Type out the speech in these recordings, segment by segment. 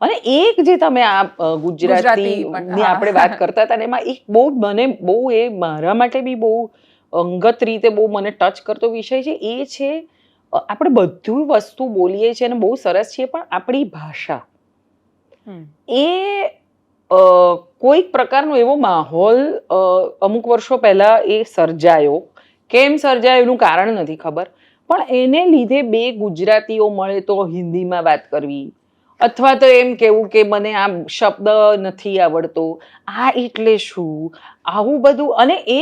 અને એક જે તમે આ ગુજરાતી ની આપણે વાત કરતા હતા એમાં એક બહુ મને બહુ એ મારા માટે બી બહુ અંગત રીતે બહુ મને ટચ કરતો વિષય છે એ છે આપણે બધું વસ્તુ બોલીએ છીએ અને બહુ સરસ છીએ પણ આપણી ભાષા. એ કોઈક પ્રકારનો એવો માહોલ અમુક વર્ષો પહેલા એ સર્જાયો. કેમ સર્જાયો એનું કારણ નથી ખબર. પણ એને લીધે બે ગુજરાતીઓ મળે તો હિન્દીમાં વાત કરવી અથવા તો એમ કેવું કે મને આ શબ્દ નથી આવડતો. આ એટલે શું? આવું બધું અને એ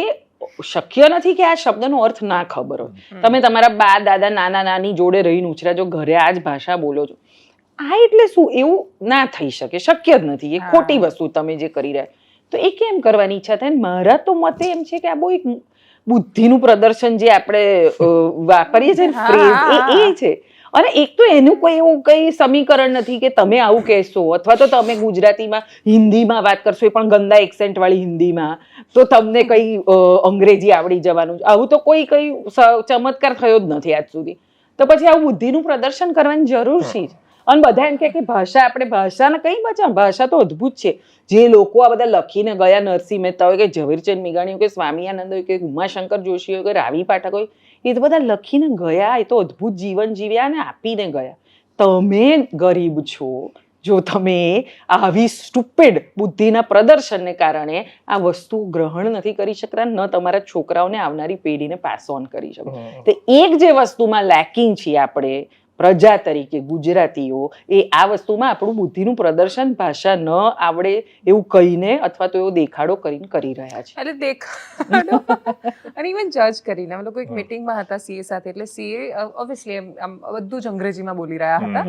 શક્ય નથી કે આ શબ્દનો અર્થ ના ખબર હોય. તમે તમારા બા દાદા નાના નાની જોડે રહીને ઉછર્યા છો ઘરે આ જ ભાષા બોલો છો. આ એટલે શું? એવું ના થઈ શકે. શક્ય જ નથી. એ ખોટી વસ્તુ તમે જે કરી રહ્યા. તો એ કેમ કરવાની ઈચ્છા થાય? મારા તો મતે એમ છે કે આ બહુ એક બુદ્ધિનું પ્રદર્શન જે આપણે વાપરીએ છીએ ને હા, એ એ છે. અને એક તો એનું કોઈ એવું કંઈ સમીકરણ નથી કે તમે આવું કહેશો અથવા તો તમે ગુજરાતીમાં હિન્દીમાં વાત કરશો એ પણ ગંદા એક્સેન્ટવાળી હિન્દીમાં. તો તમને કંઈ અંગ્રેજી આવડી જવાનું. આવું તો કોઈ કંઈ ચમત્કાર થયો જ નથી આજ સુધી. તો પછી આવું બુદ્ધિનું પ્રદર્શન કરવાની જરૂર છે? જ. અને બધા એમ કહે કે ભાષા આપણે ભાષાને કઈ બચાવ? ભાષા તો અદ્ભુત છે. જે લોકો આ બધા લખીને ગયા નરસિંહ મહેતા હોય કે ઝવેરચંદ મેઘાણી હોય કે સ્વામિયાનંદ હોય કે ઉમાશંકર જોશી હોય કે રાવી પાઠક હોય એ તો બધા લખીને ગયા એ તો અદ્ભુત જીવન જીવ્યા ને આપીને ગયા. તમે ગરીબ છો. જો તમે આવી સ્ટુપિડ બુદ્ધિના પ્રદર્શનને કારણે આ વસ્તુ ગ્રહણ નથી કરી શકતા ન તમારા છોકરાઓને આવનારી પેઢીને પાસ ઓન કરી શકો. તો એક જે વસ્તુમાં લેકિંગ છીએ આપણે પ્રજા તરીકે ગુજરાતીઓ એ આ વસ્તુમાં આપણું બુદ્ધિનું પ્રદર્શન ભાષા ન આવડે એવું કહીને અથવા તો એવો દેખાડો કરીને કરી રહ્યા છે. એટલે દેખાડો. અને ઇવન જજ કરીને. અમે લોકો એક મીટિંગમાં હતા સીએ સાથે એટલે સીએ ઓબ્વિયસલી આમ બધું જ અંગ્રેજીમાં બોલી રહ્યા હતા.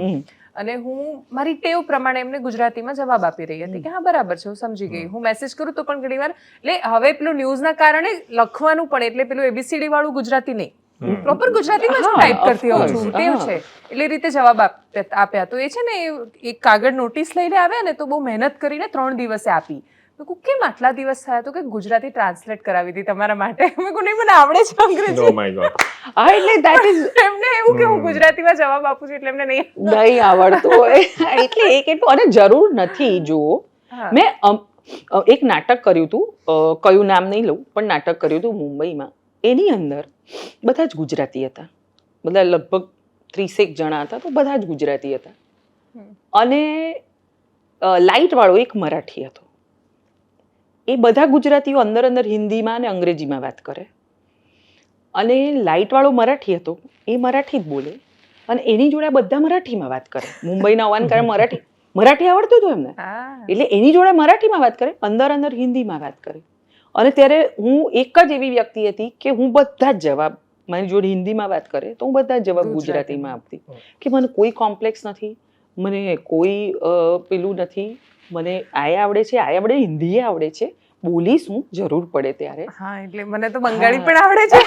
અને હું મારી ટેવ પ્રમાણે એમને ગુજરાતીમાં જવાબ આપી રહી હતી કે હા બરાબર છે હું સમજી ગઈ. હું મેસેજ કરું તો પણ ઘણી વાર એટલે હવે પેલું ન્યૂઝના કારણે લખવાનું પણ એટલે પેલું એબીસીડી વાળું ગુજરાતી નહીં. પ્રોપર ગુજરાતીમાં જ ટાઈપ કરતી હોઉં છું ટેવ છે. એટલે એ રીતે જવાબ આપ્યા. તો એ છે ને એક કાગળ નોટિસ લઈને આવ્યા ને તો બહુ મહેનત કરીને ત્રણ દિવસે આપી. તો કેમ આટલા દિવસ થયા? તો કે ગુજરાતી ટ્રાન્સલેટ કરાવી હતી તમારા માટે. મેં નહીં મને આવડે છે અંગ્રેજી. માય ગોડ હા એટલે ધેટ ઇઝ એમને એવું કે હું ગુજરાતીમાં જવાબ આપું છું એટલે એમને નહીં નહીં આવડતું હોય. એટલે એ કેટલું અને જરૂર નથી જુઓ. મેં એક નાટક કર્યું હતું કયું નામ નહીં લઉં પણ નાટક કર્યું હતું મુંબઈમાં. એની અંદર બધા જ ગુજરાતી હતા. બધા લગભગ ત્રીસેક જણા હતા તો બધા જ ગુજરાતી હતા. અને લાઇટ વાળો એક મરાઠી હતો. એ બધા ગુજરાતીઓ અંદર અંદર હિન્દીમાં અને અંગ્રેજીમાં વાત કરે. અને લાઇટ વાળો મરાઠી હતો એ મરાઠી જ બોલે. અને એની જોડે બધા મરાઠીમાં વાત કરે. મુંબઈના હોવાને કારણે મરાઠી મરાઠી આવડતું હતું એમને. એટલે એની જોડે મરાઠીમાં વાત કરે અંદર અંદર હિન્દીમાં વાત કરે. અને ત્યારે હું એક જ એવી વ્યક્તિ હતી કે હું બધા જ જવાબ મારી જોડે હિન્દીમાં વાત કરે તો હું બધા જ જવાબ ગુજરાતીમાં. આપતી. કે મને કોઈ કોમ્પ્લેક્સ નથી મને કોઈ પેલું નથી મને આય આવડે છે આય આવડે હિન્દી આવડે છે બોલીશ હું જરૂર પડે ત્યારે. હા એટલે મને તો બંગાળી પણ આવડે છે.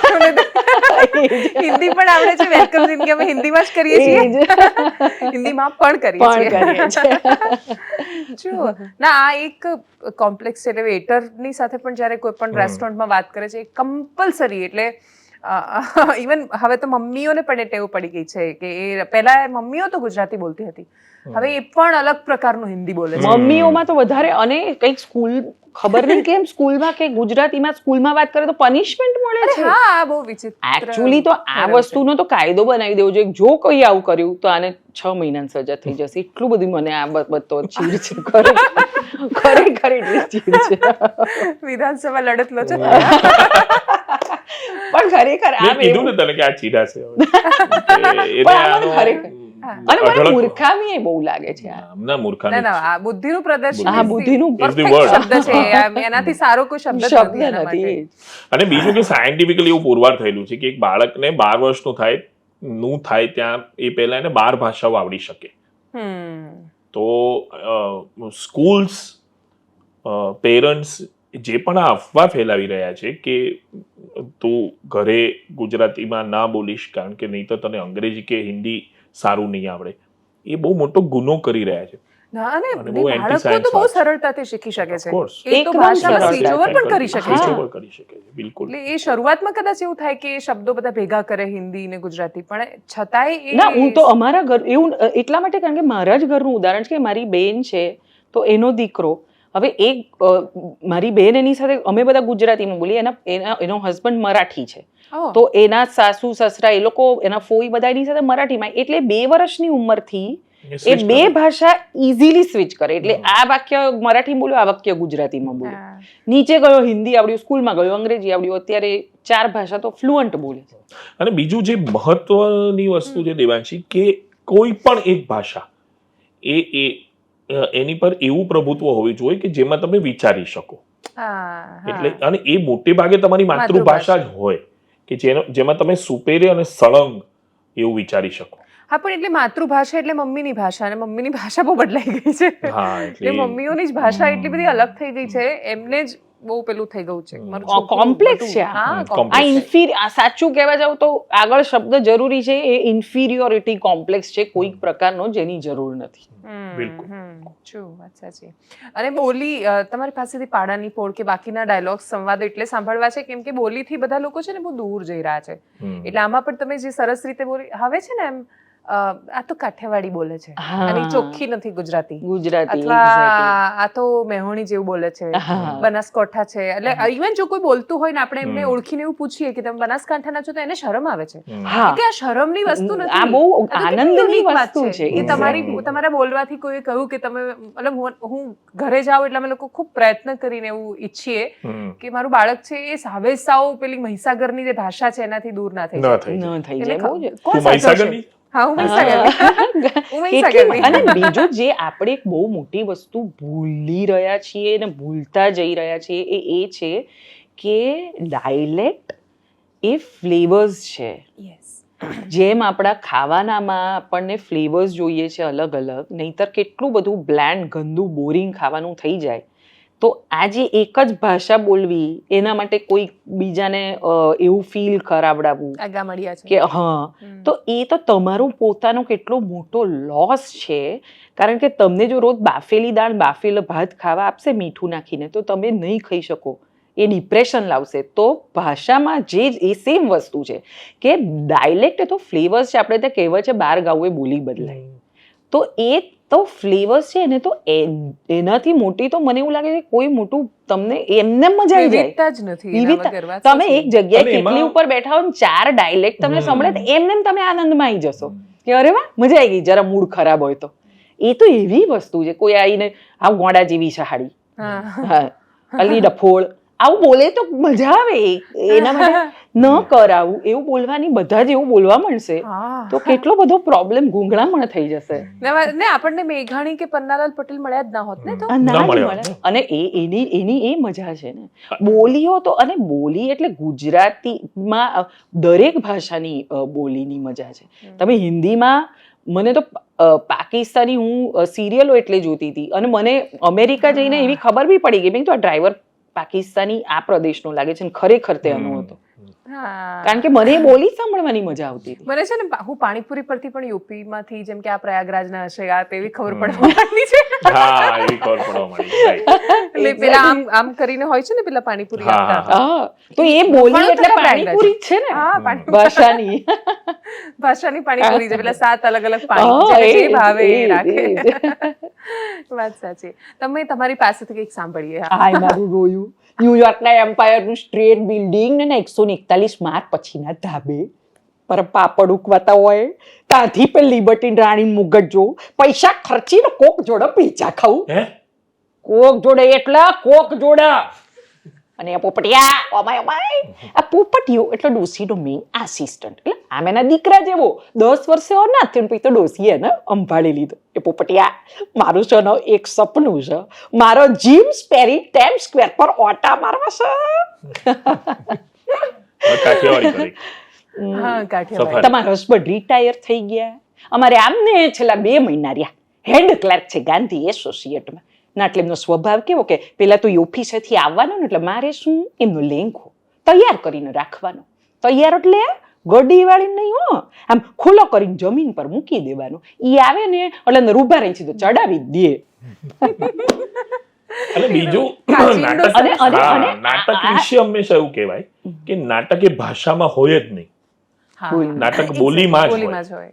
હિન્દી પણ આવડે છે વેલકમ જિંદગી અમે હિન્દીમાં જ કરીએ છીએ. હિન્દીમાં પણ કરીએ છીએ. જો ના આ એક કોમ્પ્લેક્સ છે એટલે વેટરની સાથે પણ જ્યારે કોઈ પણ રેસ્ટોરન્ટમાં વાત કરે છે કમ્પલસરી એટલે ઇવન હવે તો મમ્મીઓને પણ એ ટેવ પડી ગઈ છે કે એ પહેલા મમ્મીઓ તો ગુજરાતી બોલતી હતી. હવે એ પણ અલગ પ્રકારનું હિન્દી બોલે છે. મમ્મીઓમાં તો વધારે અને કંઈક સ્કૂલ ખબર નહીં કેમ સ્કૂલમાં કે ગુજરાતીમાં સ્કૂલમાં વાત કરે તો પનિશમેન્ટ મળે છે? હા આ બહુ વિચિત્ર. એકચ્યુઅલી તો આ વસ્તુનો તો કાયદો બનાવી દેવો જોઈએ. જો કોઈ આવું કર્યું તો આને છ મહિનાની સજા થઈ જશે. એટલું બધું મને આ બધો ચીડ છે. ખરેખર ખરેખર એટલી ચીડ છે. વિધાનસભા લડત લો છો. પણ ખરેખર મેં કીધું ને તને કે આ ચીડા છે. હવે. ખરેખર. અને મને મૂર્ખામી એ બહુ લાગે છે ના મૂર્ખામી ના આ બુદ્ધિનું પ્રદર્શન હા, બુદ્ધિનું word. શબ્દ છે. એનાથી સારો કોઈ શબ્દ શબ્દ નથી. અને બીજું કે સાયન્ટિફિકલી એવું પુરવાર થયેલું છે કે એક બાળકને બાર વર્ષનું થાયનું થાય ત્યાં એ પહેલા એને બાર ભાષાઓ આવડી શકે. હમ. તો સ્કૂલ્સ પેરેન્ટ્સ જે પણ આ અફવા ફેલાવી રહ્યા છે કે તું ઘરે ગુજરાતીમાં ના બોલીશ કારણ કે નહીં તો તને અંગ્રેજી કે હિન્દી સારું નહીં આવડે. એ બહુ મોટો ગુનો કરી રહ્યા છે. ના અને અને બહુ બાળકો તો anti-science બહુ વાત છે. સરળતાથી શીખી શકે છે. એ તો એકદમ ભાષામાં સરળતાથી સ્વિચ ઓવર પણ કરી શકે હા. છે. Switch over કરી શકે છે બિલકુલ. એટલે એ શરૂઆતમાં કદાચ એવું થાય કે એ શબ્દો બધા ભેગા કરે હિન્દી ને ગુજરાતી પણ છતાંય હું તો અમારા ઘર એવું એટલા માટે કારણ કે મારા જ ઘરનું ઉદાહરણ છે કે મારી બેન છે તો એનો દીકરો હવે એક મારી બેન એની સાથે અમે બધા ગુજરાતીમાં બોલીએ એના એના એનો હસબન્ડ મરાઠી છે. તો એના સાસુ સસરા એ લોકો એના ફોઈ બધા એની સાથે મરાઠીમાં એટલે બે વર્ષની ઉંમરથી એ બે ભાષા ઇઝીલી સ્વિચ કરે. એટલે આ વાક્ય મરાઠી બોલ્યો આ વાક્ય ગુજરાતીમાં બોલ્યો. નીચે ગયો હિન્દી આવડ્યું સ્કૂલમાં ગયો અંગ્રેજી આવડ્યું અત્યારે ચાર ભાષા તો ફ્લુઅન્ટ બોલે છે. અને બીજું જે મહત્વની વસ્તુ છે દેવાંશી કે કોઈ પણ એક ભાષા એ એ એની પર એવું પ્રભુત્વ હોવી જોઈએ કે જેમાં તમે વિચારી શકો. એટલે અને એ મોટે ભાગે તમારી માતૃભાષા. જ હોય કે જેનો જેમાં તમે સુપેરે અને સળંગ એવું વિચારી શકો. હા પણ એટલે માતૃભાષા એટલે મમ્મીની ભાષા અને મમ્મીની ભાષા બહુ બદલાઈ ગઈ છે. એટલે મમ્મીઓની જ ભાષા એટલી બધી અલગ થઈ ગઈ છે. એમને જ બહુ પેલું થઈ ગયું છે. મારું છોકરું છે આ. હા હમ, complex આ છે. ઇન્ફિર આ સાચું કહેવા જાવ તો આગળ શબ્દ જરૂરી છે એ ઇન્ફિરિયોરિટી કોમ્પ્લેક્સ છે કોઈક પ્રકારનો જેની જરૂર નથી. બિલકુલ. વાત સાચી. અને બોલી તમારી પાસેથી પાડાની પોળ કે બાકીના ડાયલોગ સંવાદ એટલે સાંભળવા છે? કેમ કે બોલીથી બધા લોકો છે ને બહુ દૂર જઈ રહ્યા છે. એટલે આમાં પણ તમે જે સરસ રીતે બોલી હવે છે ને એમ આ તો કાઠિયાવાડી બોલે છે. અને ચોખ્ખી નથી ગુજરાતી. ગુજરાતી અથવા આ તો મેહોણી જેવું બોલે છે. બનાસકાંઠા છે. એટલે ઇવન જો કોઈ બોલતું હોય ને આપણે એમને ઓળખીને એવું પૂછીએ કે તમે બનાસકાંઠાના છો તો એને શરમ આવે છે. કે આ શરમની વસ્તુ નથી. આ બહુ આનંદની વસ્તુ છે. એ તમારી. તમારા બોલવાથી કોઈ કહ્યું કે તમે મતલબ હું- ઘરે જાઉં એટલે અમે લોકો ખૂબ પ્રયત્ન કરીને એવું ઈચ્છીએ કે મારું બાળક છે એ સાવે સાવ પેલી મહીસાગરની જે ભાષા છે એનાથી દૂર ના થઈ જાય. ન થઈ એટલે કોણ સાચવશે? હા અને બીજું જે આપણે એક બહુ મોટી વસ્તુ ભૂલી રહ્યા છીએ અને ભૂલતા જઈ રહ્યા છીએ એ એ છે કે ડાયલેક્ટ એ ફ્લેવર્સ છે. યસ જેમ આપણા ખાવાનામાં આપણને ફ્લેવર્સ જોઈએ છે અલગ અલગ નહીતર કેટલું બધું બ્લેન્ડ ગંદુ બોરિંગ ખાવાનું થઈ જાય. તો આજે એક જ ભાષા બોલવી એના માટે કોઈ બીજાને એવું ફીલ કરાવડાવવું કે હા. તો એ તો તમારું પોતાનો કેટલો મોટો લોસ છે. કારણ કે તમને જો રોજ બાફેલી દાળ બાફેલો ભાત ખાવા આપશે મીઠું નાખીને તો તમે નહીં ખાઈ શકો. એ ડિપ્રેશન લાવશે. તો ભાષામાં જે એ સેમ વસ્તુ છે કે ડાયલેક્ટ તો ફ્લેવર્સ છે. આપણે ત્યાં કહેવત છે બાર ગાઉએ બોલી બદલાય. તો એ તો ફ્લેવર્સ છે ને તો એનાથી મોટી તો મને એવું લાગે છે કોઈ મોટું તમને એમને મજા આવી જાય. જ નથી વિવિધતા. તમે એક જગ્યાએ કેટલી ઉપર બેઠા હો ચાર ડાયલેક્ટ તમને. સંભળે એમને એમ તમે આનંદમાં આવી જશો. કે અરે વાહ મજા આવી ગઈ જરા મૂડ ખરાબ હોય તો. એ તો એવી વસ્તુ છે કોઈ આવીને આ ગોંડા જેવી છે હાડી હા. હા અલી ડફોળ આવું બોલે તો મજા આવે. એના માટે ન કરાવું એવું બોલવાની બધા જ એવું બોલવા મળશે તો કેટલો બધો પ્રોબ્લેમ ગુંગળામણ થઈ જશે. ને આપણને મેઘાણી કે પન્નાલાલ પટેલ મળ્યા જ ના હોત ને તો? ના મળે. અને એ એની એની એ મજા છે ને. બોલીઓ તો અને બોલી એટલે ગુજરાતીમાં માં દરેક ભાષાની બોલીની મજા છે. તમે હિન્દીમાં મને તો પાકિસ્તાની હું સિરિયલો એટલે જોતી હતી. અને મને અમેરિકા જઈને એવી ખબર બી પડી ગઈ તો આ ડ્રાઈવર પાકિસ્તાની આ પ્રદેશનો લાગે છે અને ખરેખર તે આનો હતો. કારણ કે મને બોલી સાંભળવાની મજા આવતી મને છે ને હું પાણીપુરી પરથી પણ યુપીમાંથી જેમ કે આ પ્રયાગરાજના હશે આ તેવી ખબર પડવાની છે. હા એવી ખબર પેલા આમ આમ કરીને હોય છે ને પેલા પાણીપુરી હા, તો એ બોલી એટલે પાણીપુરી છે ને? હા ભાષાની. ભાષાની પાણીપુરી છે પેલા સાત અલગ અલગ પાણી એ જે ભાવે એ એ રાખે. વાત સાચી. તમે તમારી પાસેથી કંઈક સાંભળીએ. હા. મારું રોયું. ન્યુયોર્કના એમ્પાયરનું સ્ટ્રેટ બિલ્ડિંગ ને એકસો ને એકતાલીસ માર્ક પછીના ધાબે. પર પાપડ ઉકવાતા હોય. ત્યાંથી પણ લિબર્ટી રાણી મુગટ જો પૈસા ખર્ચીને કોક જોડે પીઝા ખાવું. કોક જોડે એટલા કોક જોડે અને આ પોપટિયા ઓમાય ઓમાય. આ પોપટિયો એટલે ડોસીનો મેઇન આસિસ્ટન્ટ એટલે આમ એના દીકરા જેવો દસ વર્ષે ઓર ના થયું પછી તો ડોસીએ એને સંભાળી લીધો. એ પોપટિયા મારું છે એક સપનું છે. મારો જીમ સ્પેરી ટેમ સ્ક્વેર પર ઓટા મારવા છે. હવે કાઠિયાવાડી કરી. હા કાઠિયાવાડી. તમારા હસબન્ડ રિટાયર થઈ ગયા. અમારે આમને છેલ્લા બે મહિના રહ્યા. હેડ ક્લાર્ક છે ગાંધી એસોસિએટમાં ના એટલે એમનો સ્વભાવ કેવો કે પેલા તો એ ઓફિસેથી આવવાનો ને એટલે મારે શું એમનો લેંઘો તૈયાર કરીને રાખવાનો તૈયાર એટલે ગડી વાળી નહીં હો આમ ખુલ્લો કરીને જમીન પર મૂકી દેવાનો ઈ આવે ને એટલે અંદર ઊભા રહી તો ચડાવી જ દે અને બીજું નાટક વિશે હંમેશા એવું કહેવાય કે નાટક એ ભાષામાં હોય જ નહીં હા. નાટક બોલીમાં જ હોય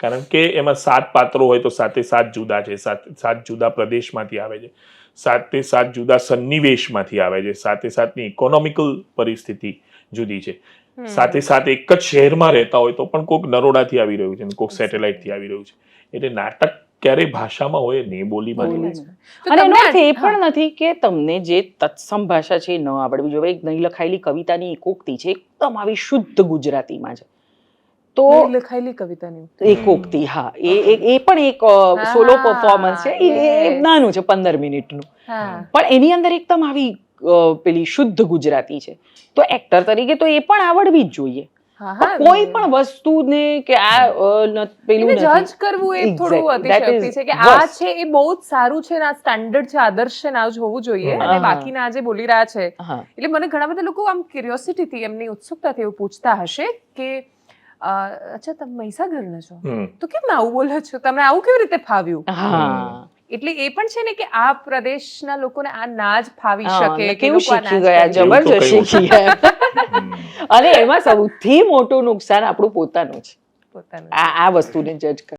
કારણ કે એમાં સાત પાત્રો હોય તો સાતે સાત જુદા છે. સાત સાત જુદા પ્રદેશમાંથી આવે છે. સાતે સાત જુદા સન્નિવેશમાંથી આવે છે. સાતે સાતની ઇકોનોમિકલ પરિસ્થિતિ જુદી છે. સાથે સાથે એક જ શહેરમાં રહેતા હોય તો પણ કોઈક નરોડાથી આવી રહ્યું છે કોઈક સેટેલાઇટથી આવી રહ્યું છે. એટલે નાટક ક્યારેય ભાષામાં હોય ને બોલી બોલીમાં અને એનો અર્થ એ પણ નથી કે તમને જે તત્સમ ભાષા છે એ ન આવડવી જોઈએ. એક નહીં લખાયેલી કવિતાની એકોક્તિ છે એકદમ આવી શુદ્ધ ગુજરાતીમાં છે તો લખાયેલી કવિતાની એકોક્તિ હા. એ એ- પણ એક સોલો પરફોર્મન્સ છે. એ- નાનું છે પંદર મિનિટનું. પણ એની અંદર એકદમ આવી પેલી શુદ્ધ ગુજરાતી છે. તો એક્ટર તરીકે તો એ પણ આવડવી જ જોઈએ. કોઈ પણ વસ્તુને કે આ પેલું જજ કરવું એ થોડું અતિશયોક્તિ છે કે આ છે એ બહુ જ સારું છે ને આ સ્ટાન્ડર્ડ છે આદર્શ છે ને જ હોવું જોઈએ અને. બાકીના જે બોલી રહ્યા છે એટલે મને ઘણા બધા લોકો આમ ક્યુરિયોસિટી થી એમની ઉત્સુકતાથી એવું પૂછતા હશે કે અચ્છા તમે મહીસાગરના છો? તો કેમ આવું બોલો છો? તમને આવું કેવી રીતે ફાવ્યું? એટલે એ પણ છે ને કે આ પ્રદેશના લોકોને આ ના જ ફાવી શકે કેવું શીખી ગયા? જબરજસ્ત શીખી ગયા. અને એમાં સૌથી મોટું નુકસાન આપણું પોતાનું છે. પોતાનું આ આ વસ્તુને જજ કર